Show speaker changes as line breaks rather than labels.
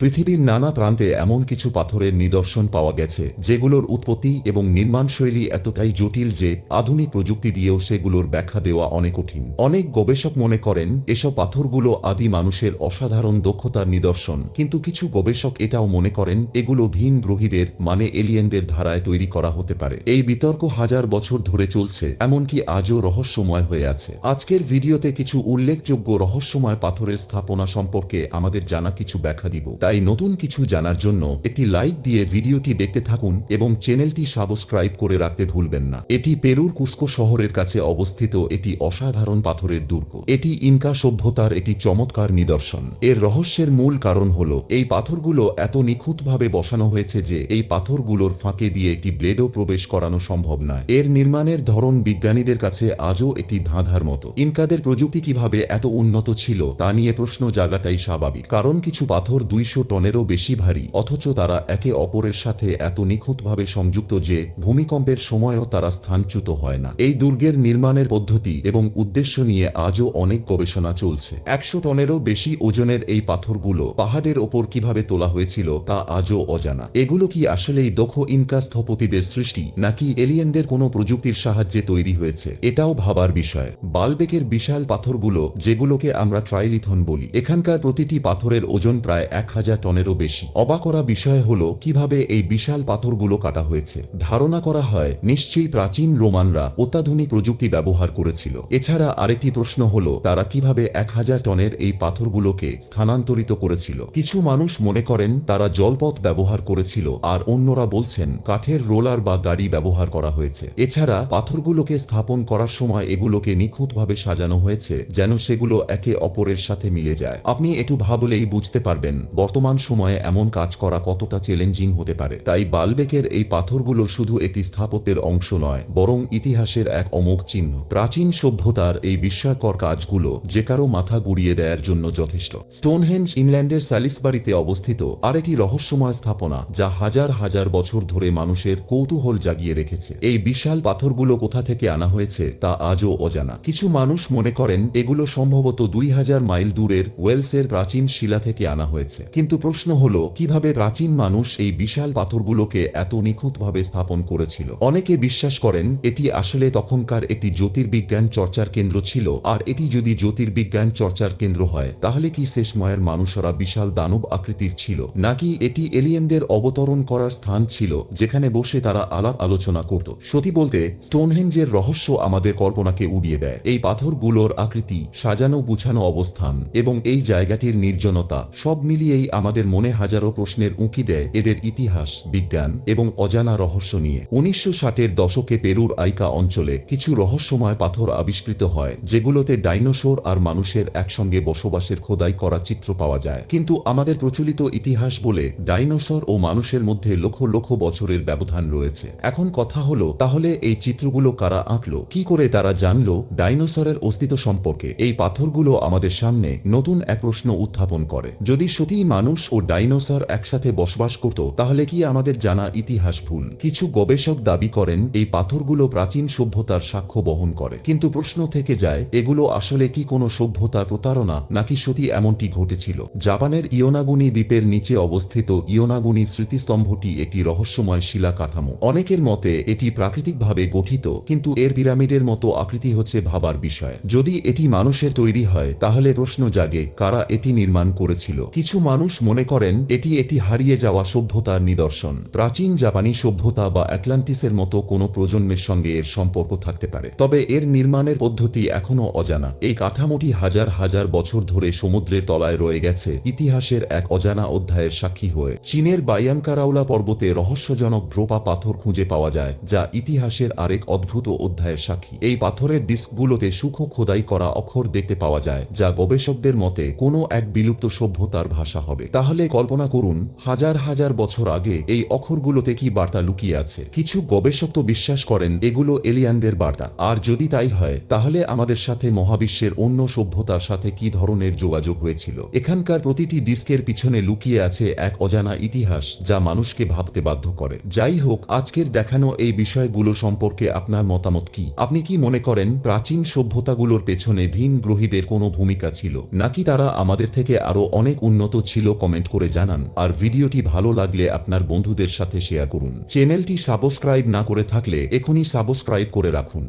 পৃথিবীর নানা প্রান্তে এমন কিছু পাথরের নিদর্শন পাওয়া গেছে, যেগুলোর উৎপত্তি এবং নির্মাণশৈলী এতটাই জটিল যে আধুনিক প্রযুক্তি দিয়েও সেগুলোর ব্যাখ্যা দেওয়া অনেক কঠিন। অনেক গবেষক মনে করেন, এসব পাথরগুলো আদি মানুষের অসাধারণ দক্ষতার নিদর্শন, কিন্তু কিছু গবেষক এটাও মনে করেন, এগুলো ভিন গ্রহীদের মানে এলিয়েনদের ধারায় তৈরি করা হতে পারে। এই বিতর্ক হাজার বছর ধরে চলছে, এমনকি আজও রহস্যময় হয়ে আছে। আজকের ভিডিওতে কিছু উল্লেখযোগ্য রহস্যময় পাথরের স্থাপনা সম্পর্কে আমাদের জানা কিছু ব্যাখ্যা দিব। তাই নতুন কিছু জানার জন্য একটি লাইক দিয়ে ভিডিওটি দেখতে থাকুন এবং চ্যানেলটি সাবস্ক্রাইব করে রাখতে ভুলবেন না। এটি পেরুর কুস্কো শহরের কাছে অবস্থিত এটি অসাধারণ পাথরের দুর্গ। এটি ইনকা সভ্যতার একটি চমৎকার নিদর্শন। এর রহস্যের মূল কারণ হল, এই পাথরগুলো এত নিখুঁতভাবে বসানো হয়েছে যে এই পাথরগুলোর ফাঁকে দিয়ে একটি ব্লেডও প্রবেশ করানো সম্ভব নয়। এর নির্মাণের ধরন বিজ্ঞানীদের কাছে আজও একটি ধাঁধার মতো। ইনকাদের প্রযুক্তি কীভাবে এত উন্নত ছিল তা নিয়ে প্রশ্ন জাগাটাই স্বাভাবিক। কারণ কিছু পাথর দুইশো টনেরও বেশি ভারী। অথচ তারা একে অপরের সাথে এত নিখুঁতভাবে সংযুক্ত যে, ভূমিকম্পের সময়ও তারা স্থানচ্যুত হয় না। এই দুর্গের নির্মাণের পদ্ধতি এবং উদ্দেশ্য নিয়ে আজও অনেক গবেষণা চলছে। একশো টনেরও বেশি ওজনের এই পাথরগুলো পাহাড়ের ওপর কীভাবে তোলা হয়েছিল তা আজও অজানা। এগুলো কি আসলেই দক্ষ ইনকা স্থপতিদের সৃষ্টি, নাকি এলিয়েনদের কোনো প্রযুক্তির সাহায্যে তৈরি হয়েছে? এটাও ভাবার বিষয়। বালবেকের বিশাল পাথরগুলো, যেগুলোকে আমরা ট্রাইলিথন বলি, এখানকার প্রতিটি পাথরের ওজন প্রায় এক হাজার হাজার টনেরও বেশি। অবাক করা বিষয় হল কীভাবে এই বিশাল পাথরগুলো কাটা হয়েছে। ধারণা করা হয়, নিশ্চয়ই প্রাচীন রোমানরা অত্যাধুনিক প্রযুক্তি ব্যবহার করেছিল। এছাড়া আরেকটি প্রশ্ন হল, তারা কীভাবে এক হাজার টনের এই পাথরগুলোকে স্থানান্তরিত করেছিল? কিছু মানুষ মনে করেন, তারা জলপথ ব্যবহার করেছিল আর অন্যরা বলছেন, কাঠের রোলার বা গাড়ি ব্যবহার করা হয়েছে। এছাড়া পাথরগুলোকে স্থাপন করার সময় এগুলোকে নিখুঁতভাবে সাজানো হয়েছে, যেন সেগুলো একে অপরের সাথে মিলে যায়। আপনি একটু ভাবলেই বুঝতে পারবেন, বর্তমান সময়ে এমন কাজ করা কতটা চ্যালেঞ্জিং হতে পারে? তাই বালবেকের এই পাথরগুলো শুধু একটি স্থাপত্যের অংশ নয়, বরং ইতিহাসের এক অমোঘ চিহ্ন। প্রাচীন সভ্যতার এই বিস্ময়কর কাজগুলো যে কারও মাথা গুড়িয়ে দেওয়ার জন্য যথেষ্ট। স্টোনহেঞ্জ ইংল্যান্ডের স্যালিসবাড়িতে অবস্থিত আরেকটি রহস্যময় স্থাপনা, যা হাজার হাজার বছর ধরে মানুষের কৌতূহল জাগিয়ে রেখেছে। এই বিশাল পাথরগুলো কোথা থেকে আনা হয়েছে, তা আজও অজানা। কিছু মানুষ মনে করেন, এগুলো সম্ভবত দুই হাজার মাইল দূরের ওয়েলসের প্রাচীন শিলা থেকে আনা হয়েছে। কিন্তু প্রশ্ন হল, কীভাবে প্রাচীন মানুষ এই বিশাল পাথরগুলোকে এত নিখুঁতভাবে স্থাপন করেছিল? অনেকে বিশ্বাস করেন, এটি আসলে তখনকার একটি জ্যোতির্বিজ্ঞান চর্চার কেন্দ্র ছিল, আর এটি যদি জ্যোতির্বিজ্ঞান চর্চার কেন্দ্র হয়, তাহলে কি শেষময়ের মানুষরা বিশাল দানব আকৃতির ছিল? নাকি এটি এলিয়েনদের অবতরণ করার স্থান ছিল, যেখানে বসে তারা আলাপ আলোচনা করত? সত্যি বলতে স্টোনহেঞ্জের রহস্য আমাদের কল্পনাকে উড়িয়ে দেয়। এই পাথরগুলোর আকৃতি সাজানো গুছানো অবস্থান, এবং এই জায়গাটির নির্জনতা, সব মিলিয়েই আমাদের মনে হাজারো প্রশ্নের উঁকি দেয় এদের ইতিহাস, বিজ্ঞান এবং অজানা রহস্য নিয়ে। উনিশশো ষাটের দশকে পেরুর আইকা অঞ্চলে কিছু রহস্যময় পাথর আবিষ্কৃত হয়, যেগুলোতে ডাইনোসর আর মানুষের একসঙ্গে বসবাসের খোদাই করা চিত্র পাওয়া যায়। কিন্তু আমাদের প্রচলিত ইতিহাস বলে ডাইনোসর ও মানুষের মধ্যে লক্ষ লক্ষ বছরের ব্যবধান রয়েছে। এখন কথা হলো, তাহলে এই চিত্রগুলো কারা আঁকলো? কি করে তারা জানলো ডাইনোসরের অস্তিত্ব সম্পর্কে? এই পাথরগুলো আমাদের সামনে নতুন এক প্রশ্ন উত্থাপন করে। যদি সত্যিই মানুষ ও ডাইনোসর একসাথে বসবাস করত, তাহলে কি আমাদের জানা ইতিহাস ভুল? কিছু গবেষক দাবি করেন, এই পাথরগুলো প্রাচীন সভ্যতার সাক্ষ্য বহন করে। কিন্তু প্রশ্ন থেকে যায়, এগুলো আসলে কি কোনো সভ্যতার প্রতারণা, নাকি সত্যি এমনটি ঘটেছিল? জাপানের ইয়োনাগুনি দ্বীপের নিচে অবস্থিত ইয়োনাগুনি স্মৃতিস্তম্ভটি একটি রহস্যময় শিলা কাঠামো অনেকের মতে, এটি প্রাকৃতিকভাবে গঠিত, কিন্তু এর পিরামিডের মতো আকৃতি হচ্ছে ভাবার বিষয়। যদি এটি মানুষের তৈরি হয়, তাহলে প্রশ্ন জাগে, কারা এটি নির্মাণ করেছিল? কিছু মানুষ মনে করেন, এটি এটি হারিয়ে যাওয়া সভ্যতার নিদর্শন। প্রাচীন জাপানি সভ্যতা বা অ্যাটলান্টিসের মতো কোনো প্রজন্মের সঙ্গে এর সম্পর্ক থাকতে পারে। তবে এর নির্মাণের পদ্ধতি এখনও অজানা। এই কাঠামোটি হাজার হাজার বছর ধরে সমুদ্রের তলায় রয়ে গেছে, ইতিহাসের এক অজানা অধ্যায়ের সাক্ষী হয়ে। চীনের বাইয়ানকারাউলা পর্বতে রহস্যজনক ড্রোপা পাথর খুঁজে পাওয়া যায়, যা ইতিহাসের আরেক অদ্ভুত অধ্যায়ের সাক্ষী। এই পাথরের ডিস্কগুলোতে সূক্ষ্ম খোদাই করা অক্ষর দেখতে পাওয়া যায়, যা গবেষকদের মতে কোনো এক বিলুপ্ত সভ্যতার ভাষা হবে। তাহলে কল্পনা করুন, হাজার হাজার বছর আগে এই অক্ষরগুলোতে কি বার্তা লুকিয়ে আছে। কিছু গবেষক তো বিশ্বাস করেন, এগুলো এলিয়ানদের বার্তা। আর যদি তাই হয়, তাহলে আমাদের সাথে মহাবিশ্বের অন্য সভ্যতার সাথে কি ধরনের যোগাযোগ হয়েছিল? এখানকার প্রতিটি ডিস্কের পিছনে লুকিয়ে আছে এক অজানা ইতিহাস, যা মানুষকে ভাবতে বাধ্য করে। যাই হোক, আজকের দেখানো এই বিষয়গুলো সম্পর্কে আপনার মতামত কি? আপনি কি মনে করেন, প্রাচীন সভ্যতাগুলোর পেছনে ভিন গ্রহীদের কোনো ভূমিকা ছিল? নাকি তারা আমাদের থেকে আরও অনেক উন্নত ছিল? ছিল কমেন্ট করে জানান, আর ভিডিওটি ভালো লাগলে আপনার বন্ধুদের সাথে শেয়ার করুন। চ্যানেলটি সাবস্ক্রাইব না করে থাকলে এখনই সাবস্ক্রাইব করে রাখুন।